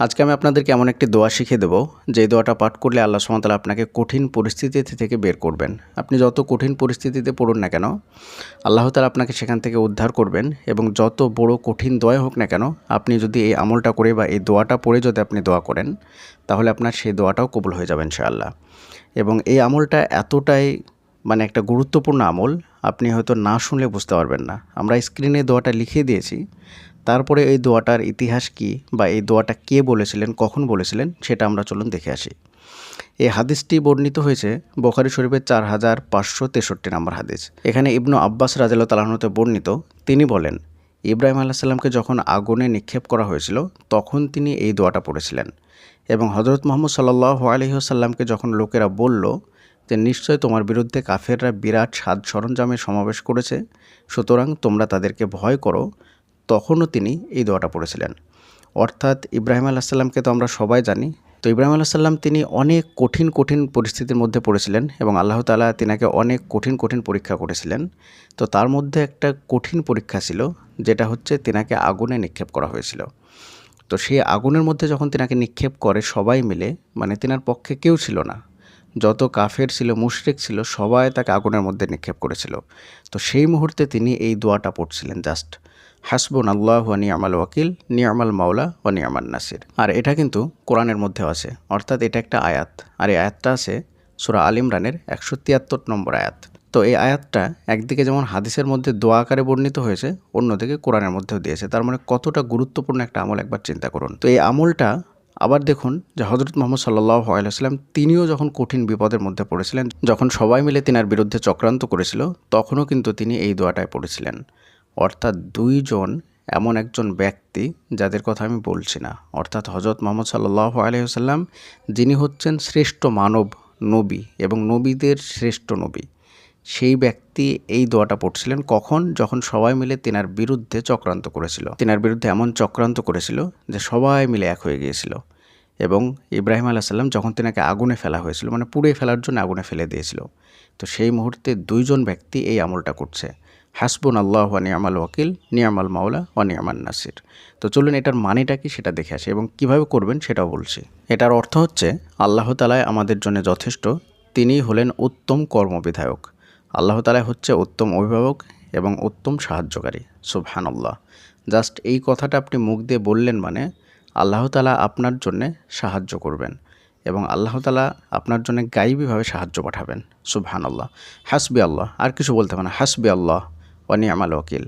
আজকে আমি আপনাদেরকে এমন একটি দোয়া শিখিয়ে দেবো। যে দোয়াটা পাঠ করলে আল্লাহ সুমতালা আপনাকে কঠিন পরিস্থিতি থেকে বের করবেন। আপনি যত কঠিন পরিস্থিতিতে পড়ুন না কেন, আল্লাহ তালা আপনাকে সেখান থেকে উদ্ধার করবেন এবং যত বড় কঠিন দোয়া হোক না কেন, আপনি যদি এই আমলটা করে বা এই দোয়াটা পড়ে যদি আপনি দোয়া করেন, তাহলে আপনার সেই দোয়াটাও কবুল হয়ে যাবে ইনশাআল্লাহ। এবং এই আমলটা এতটাই মানে একটা গুরুত্বপূর্ণ আমল, আপনি হয়তো না শুনলে বুঝতে পারবেন না। আমরা স্ক্রিনে দোয়াটা লিখে দিয়েছি। তারপরে এই দোয়াটার ইতিহাস কি বা এই দোয়াটা কে বলেছিলেন, কখন বলেছিলেন, সেটা আমরা চলুন দেখে আসি। এই হাদিসটি বর্ণিত হয়েছে বোখারি শরীফের চার হাজার পাঁচশো তেষট্টি নম্বর হাদিস। এখানে ইবনু আব্বাস রাজাল তালাহনতে বর্ণিত, তিনি বলেন, ইব্রাহিম আল্লাহ সাল্লামকে যখন আগুনে নিক্ষেপ করা হয়েছিল, তখন তিনি এই দোয়াটা পড়েছিলেন এবং হজরত মোহাম্মদ সাল্লাহ আলহিহসাল্লামকে যখন লোকেরা বলল যে, নিশ্চয় তোমার বিরুদ্ধে কাফেররা বিরাট সাজ সরঞ্জামে সমাবেশ করেছে, সুতরাং তোমরা তাদেরকে ভয় করো তখনও তিনি এই দোয়াটা পড়েছিলেন। অর্থাৎ ইব্রাহিম আলাহিসাল্লামকে তো আমরা সবাই জানি। তো ইব্রাহিম আলাহিসাল্লাম তিনি অনেক কঠিন কঠিন পরিস্থিতির মধ্যে পড়েছিলেন এবং আল্লাহ তালা তিনাকে অনেক কঠিন কঠিন পরীক্ষা করেছিলেন। তো তার মধ্যে একটা কঠিন পরীক্ষা ছিল, যেটা হচ্ছে তিনাকে আগুনে নিক্ষেপ করা হয়েছিল। তো সেই আগুনের মধ্যে যখন তিনাকে নিক্ষেপ করে সবাই মিলে মানে তিনার পক্ষে কেউ ছিল না, যত কাফের ছিল, মুশরিক ছিল, সবাই তাকে আগুনের মধ্যে নিক্ষেপ করেছিল। তো সেই মুহূর্তে তিনি এই দোয়াটা পড়ছিলেন জাস্ট। হাসবুন আল্লাহ ওয়া নিয়ামাল ওয়াকিল, নিয়ামাল মাওলা ওয়া নিয়ামাল নাসির। আর এটা কিন্তু কোরআনের মধ্যেও আছে। অর্থাৎ এটা একটা আয়াত। আর এই আয়াতটা আছে সুরা আল ইমরানের একশো তিয়াত্তর নম্বর আয়াত। তো এই আয়াতটা একদিকে যেমন হাদিসের মধ্যে দোয়া আকারে বর্ণিত হয়েছে, অন্যদিকে কোরআনের মধ্যেও দিয়েছে। তার মানে কতটা গুরুত্বপূর্ণ একটা আমল একবার চিন্তা করুন। তো এই আমলটা আবার দেখুন যে হজরত মোহাম্মদ সাল্লাহ আলাইসাল্লাম তিনিও যখন কঠিন বিপদের মধ্যে পড়েছিলেন, যখন সবাই মিলে তিনার বিরুদ্ধে চক্রান্ত করেছিল, তখনও কিন্তু তিনি এই দোয়াটায় পড়েছিলেন। অর্থাৎ দুইজন এমন একজন ব্যক্তি যাদের কথা আমি বলছি না। অর্থাৎ হজরত মোহাম্মদ সাল্লাহ আলহিহাল্লাম যিনি হচ্ছেন শ্রেষ্ঠ মানব নবী এবং নবীদের শ্রেষ্ঠ নবী। সেই ব্যক্তি এই দোয়াটা পড়ছিলেন কখন? যখন সবাই মিলে তিনার বিরুদ্ধে চক্রান্ত করেছিল। তিনার বিরুদ্ধে এমন চক্রান্ত করেছিল যে সবাই মিলে এক হয়ে গিয়েছিল এবং ইব্রাহিম আলাহ সাল্লাম যখন তিনাকে আগুনে ফেলা হয়েছিল মানে পুড়ে ফেলার জন্য আগুনে ফেলে দিয়েছিল। তো সেই মুহূর্তে দুইজন ব্যক্তি এই আমলটা করছে। হাসবুন আল্লাহ নিয়ামাল ওয়াকিল, নিয়ামাল মাওলা ও নিয়ামাল নাসির। তো চলুন এটার মানেটা কি সেটা দেখে আসি এবং কীভাবে করবেন সেটাও বলছি। এটার অর্থ হচ্ছে, আল্লাহ তালায় আমাদের জন্য যথেষ্ট, তিনিই হলেন উত্তম কর্মবিধায়ক। আল্লাহ তালায় হচ্ছে উত্তম অভিভাবক এবং উত্তম সাহায্যকারী, সুবহানাল্লাহ। জাস্ট এই কথাটা আপনি মুখ দিয়ে বললেন মানে আল্লাহ তালা আপনার জন্যে সাহায্য করবেন এবং আল্লাহ তালা আপনার জন্য গাইবীভাবে সাহায্য পাঠাবেন, সুবহানাল্লাহ। হাসবি আল্লাহ আর কিছু বলতে হবে না হাসবি আল্লাহ ওয়ানি আমাল ওকিল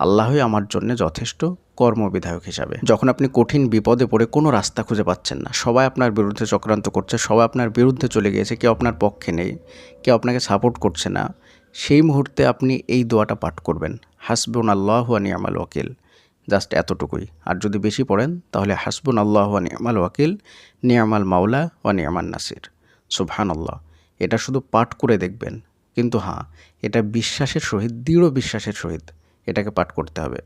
আল্লাহই আমার জন্য যথেষ্ট কর্মবিধায়ক হিসাবে। যখন আপনি কঠিন বিপদে পড়ে কোনো রাস্তা খুঁজে পাচ্ছেন না, সবাই আপনার বিরুদ্ধে চক্রান্ত করছে, সবাই আপনার বিরুদ্ধে চলে গিয়েছে, কেউ আপনার পক্ষে নেই, কেউ আপনাকে সাপোর্ট করছে না, সেই মুহূর্তে আপনি এই দোয়াটা পাঠ করবেন হাসবুন আল্লাহ নিয়ামাল ওয়াকিল। জাস্ট এতটুকুই। আর যদি বেশি পড়েন, তাহলে হাসবুন আল্লাহ নিয়ামাল ওয়াকিল নিয়ামাল মাওলা ও নাসির। সুবহান আল্লাহ এটা শুধু পাঠ করে দেখবেন কিন্তু হ্যাঁ এটা বিশ্বাসের সহিত, দৃঢ় বিশ্বাসের সহিত এটাকে পাঠ করতে হবে।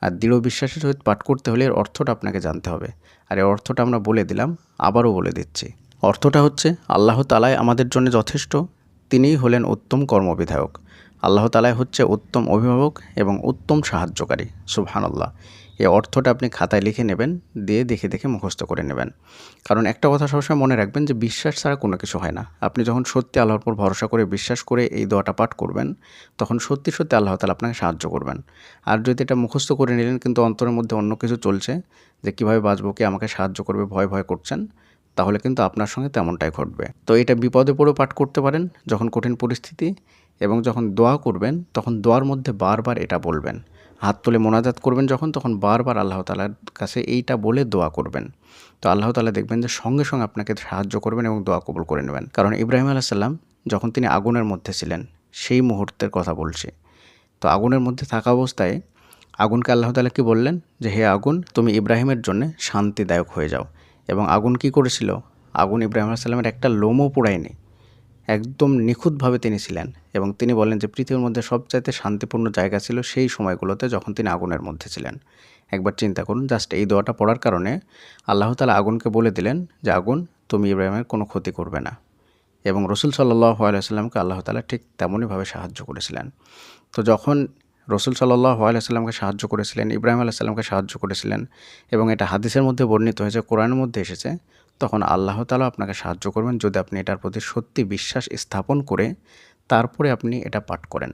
আর দৃঢ় বিশ্বাসের সহিত পাঠ করতে হলে এর অর্থটা আপনাকে জানতে হবে। আর এর অর্থটা আমরা বলে দিলাম, আবারও বলে দিচ্ছি। অর্থটা হচ্ছে, আল্লাহ তালায় আমাদের জন্য যথেষ্ট, তিনিই হলেন উত্তম কর্মবিধায়ক। আল্লাহ তালায় হচ্ছে উত্তম অভিভাবক এবং উত্তম সাহায্যকারী, সুবহানাল্লাহ। এই অর্থটা আপনি খাতায় লিখে নেবেন, দিয়ে দেখে দেখে মুখস্থ করে নেবেন। কারণ একটা কথা সবসময় মনে রাখবেন যে বিশ্বাস ছাড়া কোনো কিছু হয় না। আপনি যখন সত্যি আল্লাহর উপর ভরসা করে বিশ্বাস করে এই দোয়াটা পাঠ করবেন, তখন সত্যি সত্যি আল্লাহ তালা আপনাকে সাহায্য করবেন। আর যদি এটা মুখস্থ করে নিলেন, কিন্তু অন্তরের মধ্যে অন্য কিছু চলছে, যে কীভাবে বাঁচবো, কে আমাকে সাহায্য করবে, ভয় ভয় করছেন, তাহলে কিন্তু আপনার সঙ্গে তেমনটাই ঘটবে। তো এটা বিপদে পড়েও পাঠ করতে পারেন, যখন কঠিন পরিস্থিতি এবং যখন দোয়া করবেন, তখন দোয়ার মধ্যে বারবার এটা বলবেন। হাত তুলে মোনাজাত করবেন যখন, তখন বারবার আল্লাহ তালার কাছে এইটা বলে দোয়া করবেন। তো আল্লাহ তালা দেখবেন যে সঙ্গে সঙ্গে আপনাকে সাহায্য করবেন এবং দোয়া কবুল করে নেবেন। কারণ ইব্রাহিম আলাইসাল্লাম যখন তিনি আগুনের মধ্যে ছিলেন, সেই মুহূর্তের কথা বলছি। তো আগুনের মধ্যে থাকা অবস্থায় আগুনকে আল্লাহ তালা কি বললেন? যে, হে আগুন, তুমি ইব্রাহিমের জন্য শান্তিদায়ক হয়ে যাও। এবং আগুন কি করেছিল? আগুন ইব্রাহিম আলাইসাল্লামের একটা লোমও পোড়ায়নি। একদম নিখুঁতভাবে তিনি ছিলেন এবং তিনি বলেন যে পৃথিবীর মধ্যে সবচাইতে শান্তিপূর্ণ জায়গা ছিল সেই সময়গুলোতে যখন তিনি আগুনের মধ্যে ছিলেন। একবার চিন্তা করুন জাস্ট এই দোয়াটা পড়ার কারণে আল্লাহ তালা আগুনকে বলে দিলেন যে, আগুন, তুমি ইব্রাহিমের কোনো ক্ষতি করবে না। এবং রসুল সাল্লাহ আলাইসাল্লামকে আল্লাহ তালা ঠিক তেমনইভাবে সাহায্য করেছিলেন। তো যখন রসুল সাল্লাহ আলাইসাল্লামকে সাহায্য করেছিলেন, ইব্রাহিম আলাইসাল্লামকে সাহায্য করেছিলেন এবং এটা হাদিসের মধ্যে বর্ণিত হয়েছে, কোরআনের মধ্যে এসেছে তখন আল্লাহ তালা আপনাকে সাহায্য করবেন যদি আপনি এটার প্রতি সত্যি বিশ্বাস স্থাপন করে তারপরে আপনি এটা পাঠ করেন।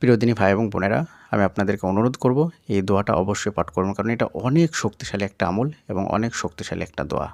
প্রিয়দিনী ভাই এবং বোনেরা, আমি আপনাদেরকে অনুরোধ করব, এই দোয়াটা অবশ্যই পাঠ করবেন কারণ এটা অনেক শক্তিশালী একটা আমল এবং অনেক শক্তিশালী একটা দোয়া।